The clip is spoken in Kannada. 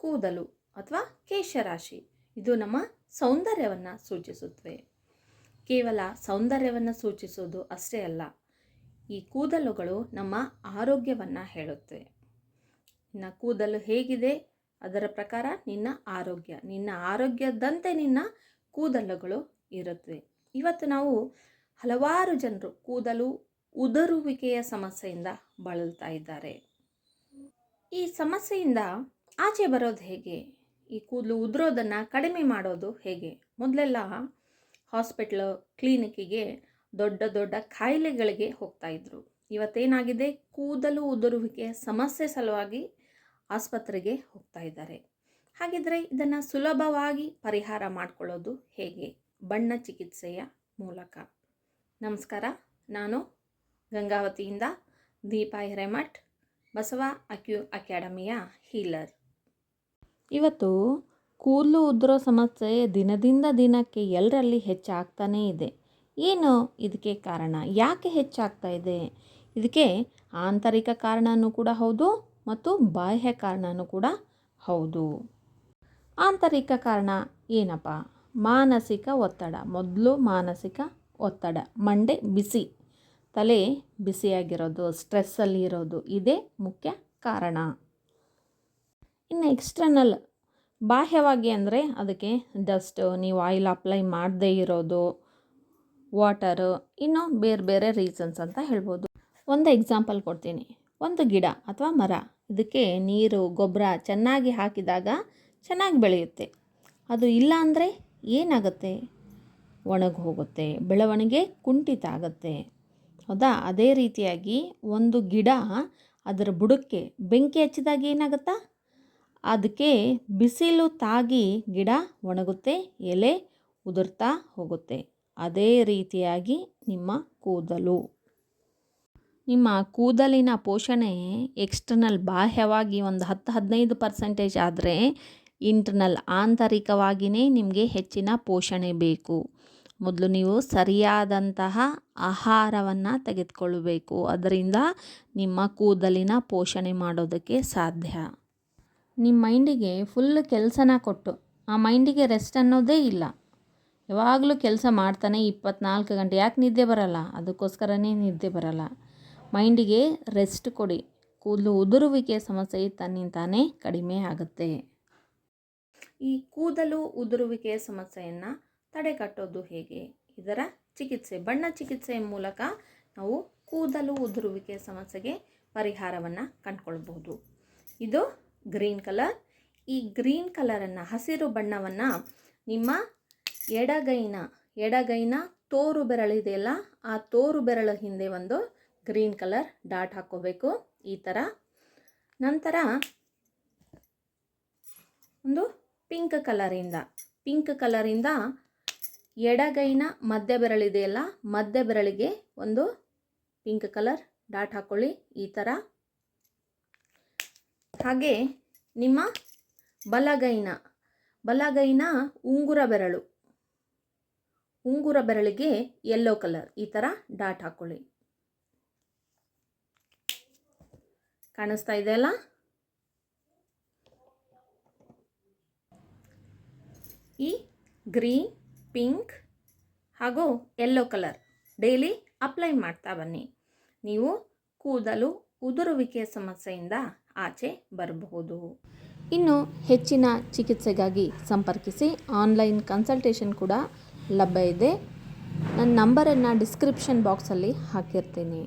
ಕೂದಲು ಅಥವಾ ಕೇಶರಾಶಿ. ಇದು ನಮ್ಮ ಸೌಂದರ್ಯವನ್ನು ಸೂಚಿಸುತ್ತವೆ. ಕೇವಲ ಸೌಂದರ್ಯವನ್ನು ಸೂಚಿಸೋದು ಅಷ್ಟೇ ಅಲ್ಲ, ಈ ಕೂದಲುಗಳು ನಮ್ಮ ಆರೋಗ್ಯವನ್ನು ಹೇಳುತ್ತವೆ. ನಿನ್ನ ಕೂದಲು ಹೇಗಿದೆ? ಅದರ ಪ್ರಕಾರ ನಿನ್ನ ಆರೋಗ್ಯ. ನಿನ್ನ ಆರೋಗ್ಯದಂತೆ ನಿನ್ನ ಕೂದಲುಗಳು ಇರುತ್ತವೆ. ಇವತ್ತು ನಾವು ಹಲವಾರು ಜನರು ಕೂದಲು ಉದುರುವಿಕೆಯ ಸಮಸ್ಯೆಯಿಂದ ಬಳಲ್ತಾ ಇದ್ದಾರೆ. ಈ ಸಮಸ್ಯೆಯಿಂದ ಆಚೆ ಬರೋದು ಹೇಗೆ? ಈ ಕೂದಲು ಉದುರೋದನ್ನು ಕಡಿಮೆ ಮಾಡೋದು ಹೇಗೆ? ಮೊದಲೆಲ್ಲ ಹಾಸ್ಪಿಟ್ಲು, ಕ್ಲಿನಿಕ್ಕಿಗೆ ದೊಡ್ಡ ದೊಡ್ಡ ಕಾಯಿಲೆಗಳಿಗೆ ಹೋಗ್ತಾ ಇದ್ರು. ಇವತ್ತೇನಾಗಿದೆ? ಕೂದಲು ಉದುರುವಿಕೆ ಸಮಸ್ಯೆ ಸಲುವಾಗಿ ಆಸ್ಪತ್ರೆಗೆ ಹೋಗ್ತಾ ಇದ್ದಾರೆ. ಹಾಗಿದ್ರೆ ಇದನ್ನು ಸುಲಭವಾಗಿ ಪರಿಹಾರ ಮಾಡಿಕೊಳ್ಳೋದು ಹೇಗೆ? ಬಣ್ಣ ಚಿಕಿತ್ಸೆಯ ಮೂಲಕ. ನಮಸ್ಕಾರ, ನಾನು ಗಂಗಾವತಿಯಿಂದ ದೀಪಾ ಹಿರೇಮಠ್, ಬಸವ ಅಕ್ಯೂ ಅಕಾಡೆಮಿಯ ಹೀಲರ್. ಇವತ್ತು ಕೂದಲು ಉದುರೋ ಸಮಸ್ಯೆ ದಿನದಿಂದ ದಿನಕ್ಕೆ ಎಲ್ಲರಲ್ಲಿ ಹೆಚ್ಚಾಗ್ತಾನೇ ಇದೆ. ಏನು ಇದಕ್ಕೆ ಕಾರಣ? ಯಾಕೆ ಹೆಚ್ಚಾಗ್ತಾ ಇದೆ? ಇದಕ್ಕೆ ಆಂತರಿಕ ಕಾರಣವೂ ಕೂಡ ಹೌದು ಮತ್ತು ಬಾಹ್ಯ ಕಾರಣವೂ ಕೂಡ ಹೌದು. ಆಂತರಿಕ ಕಾರಣ ಏನಪ್ಪ? ಮಾನಸಿಕ ಒತ್ತಡ. ಮೊದಲು ಮಾನಸಿಕ ಒತ್ತಡ. ಮಂಡೆ ಬಿಸಿ. ತಲೆ ಬಿಸಿಯಾಗಿರೋದು ಸ್ಟ್ರೆಸ್ಸಲ್ಲಿ ಇರೋದು ಇದೇ ಮುಖ್ಯ ಕಾರಣ. ಇನ್ನು ಎಕ್ಸ್ಟರ್ನಲ್ ಬಾಹ್ಯವಾಗಿ ಅಂದರೆ ಅದಕ್ಕೆ ಡಸ್ಟು ನೀವು ಆಯಿಲ್ ಅಪ್ಲೈ ಮಾಡದೇ ಇರೋದು ವಾಟರು ಇನ್ನೂ ಬೇರೆ ಬೇರೆ ರೀಸನ್ಸ್ ಅಂತ ಹೇಳ್ಬೋದು. ಒಂದು ಎಕ್ಸಾಂಪಲ್ ಕೊಡ್ತೀನಿ. ಒಂದು ಗಿಡ ಅಥವಾ ಮರ, ಇದಕ್ಕೆ ನೀರು, ಗೊಬ್ಬರ ಚೆನ್ನಾಗಿ ಹಾಕಿದಾಗ ಚೆನ್ನಾಗಿ ಬೆಳೆಯುತ್ತೆ. ಅದು ಇಲ್ಲ ಅಂದರೆ ಏನಾಗುತ್ತೆ? ಒಣಗಿ ಹೋಗುತ್ತೆ, ಬೆಳವಣಿಗೆ ಕುಂಠಿತ ಆಗುತ್ತೆ. ಹೌದಾ? ಅದೇ ರೀತಿಯಾಗಿ ಒಂದು ಗಿಡ ಅದರ ಬುಡಕ್ಕೆ ಬೆಂಕಿ ಹಚ್ಚಿದಾಗ ಏನಾಗುತ್ತಾ? ಅದಕ್ಕೆ ಬಿಸಿಲು ತಾಗಿ ಗಿಡ ಒಣಗುತ್ತೆ, ಎಲೆ ಉದುರ್ತಾ ಹೋಗುತ್ತೆ. ಅದೇ ರೀತಿಯಾಗಿ ನಿಮ್ಮ ಕೂದಲು. ನಿಮ್ಮ ಕೂದಲಿನ ಪೋಷಣೆ ಎಕ್ಸ್ಟರ್ನಲ್ ಬಾಹ್ಯವಾಗಿ ಒಂದು ಹತ್ತು ಹದಿನೈದು ಪರ್ಸೆಂಟೇಜ್ ಆದರೆ ಇಂಟರ್ನಲ್ ಆಂತರಿಕವಾಗಿಯೇ ನಿಮಗೆ ಹೆಚ್ಚಿನ ಪೋಷಣೆ ಬೇಕು. ಮೊದಲು ನೀವು ಸರಿಯಾದಂತಹ ಆಹಾರವನ್ನು ತೆಗೆದುಕೊಳ್ಳಬೇಕು. ಅದರಿಂದ ನಿಮ್ಮ ಕೂದಲಿನ ಪೋಷಣೆ ಮಾಡೋದಕ್ಕೆ ಸಾಧ್ಯ. ನಿಮ್ಮ ಮೈಂಡಿಗೆ ಫುಲ್ ಕೆಲಸನ ಕೊಟ್ಟು, ಆ ಮೈಂಡಿಗೆ ರೆಸ್ಟ್ ಅನ್ನೋದೇ ಇಲ್ಲ. ಯಾವಾಗಲೂ ಕೆಲಸ ಮಾಡ್ತಾನೆ ಇಪ್ಪತ್ನಾಲ್ಕು ಗಂಟೆ. ಯಾಕೆ ನಿದ್ದೆ ಬರಲ್ಲ? ಅದಕ್ಕೋಸ್ಕರನೇ ನಿದ್ದೆ ಬರಲ್ಲ. ಮೈಂಡಿಗೆ ರೆಸ್ಟ್ ಕೊಡಿ. ಕೂದಲು ಉದುರುವಿಕೆ ಸಮಸ್ಯೆ ತನ್ನಿಂತಾನೇ ಕಡಿಮೆ ಆಗುತ್ತೆ. ಈ ಕೂದಲು ಉದುರುವಿಕೆಯ ಸಮಸ್ಯೆಯನ್ನು ತಡೆಗಟ್ಟೋದು ಹೇಗೆ? ಇದರ ಚಿಕಿತ್ಸೆ. ಬಣ್ಣ ಚಿಕಿತ್ಸೆಯ ಮೂಲಕ ನಾವು ಕೂದಲು ಉದುರುವಿಕೆ ಸಮಸ್ಯೆಗೆ ಪರಿಹಾರವನ್ನು ಕಂಡುಕೊಳ್ಬಹುದು. ಇದು ಗ್ರೀನ್ ಕಲರ್. ಈ ಗ್ರೀನ್ ಕಲರನ್ನು, ಹಸಿರು ಬಣ್ಣವನ್ನು ನಿಮ್ಮ ಎಡಗೈನ ಎಡಗೈನ ತೋರು ಬೆರಳಿದೆಯಲ್ಲ ಆ ತೋರು ಬೆರಳ ಹಿಂದೆ ಒಂದು ಗ್ರೀನ್ ಕಲರ್ ಡಾಟ್ ಹಾಕ್ಕೋಬೇಕು. ಈ ಥರ ನಂತರ ಒಂದು ಪಿಂಕ್ ಕಲರಿಂದ ಪಿಂಕ್ ಕಲರಿಂದ ಎಡಗೈನ ಮಧ್ಯ ಬೆರಳಿದೆಯಲ್ಲ ಮಧ್ಯ ಬೆರಳಿಗೆ ಒಂದು ಪಿಂಕ್ ಕಲರ್ ಡಾಟ್ ಹಾಕ್ಕೊಳ್ಳಿ ಈ ಥರ ಹಾಗೆ ನಿಮ್ಮ ಬಲಗೈನ ಬಲಗೈನ ಉಂಗುರ ಬೆರಳು. ಉಂಗುರ ಬೆರಳಿಗೆ ಯೆಲ್ಲೋ ಕಲರ್ ಈ ಥರ ಡಾಟ್ ಹಾಕ್ಕೊಳ್ಳಿ ಕಾಣಿಸ್ತಾ ಇದೆಯಲ್ಲ ಈ ಗ್ರೀನ್ ಪಿಂಕ್ ಹಾಗೂ ಯೆಲ್ಲೋ ಕಲರ್ ಡೈಲಿ ಅಪ್ಲೈ ಮಾಡ್ತಾ ಬನ್ನಿ. ನೀವು ಕೂದಲು ಉದುರುವಿಕೆಯ ಸಮಸ್ಯೆಯಿಂದ ಆಚೆ ಬರಬಹುದು. ಇನ್ನು ಹೆಚ್ಚಿನ ಚಿಕಿತ್ಸೆಗಾಗಿ ಸಂಪರ್ಕಿಸಿ ಆನ್ಲೈನ್ ಕನ್ಸಲ್ಟೇಷನ್ ಕೂಡ ಲಭ್ಯ ಇದೆ. ನನ್ನ ನಂಬರನ್ನು ಡಿಸ್ಕ್ರಿಪ್ಷನ್ ಬಾಕ್ಸಲ್ಲಿ ಹಾಕಿರ್ತೀನಿ.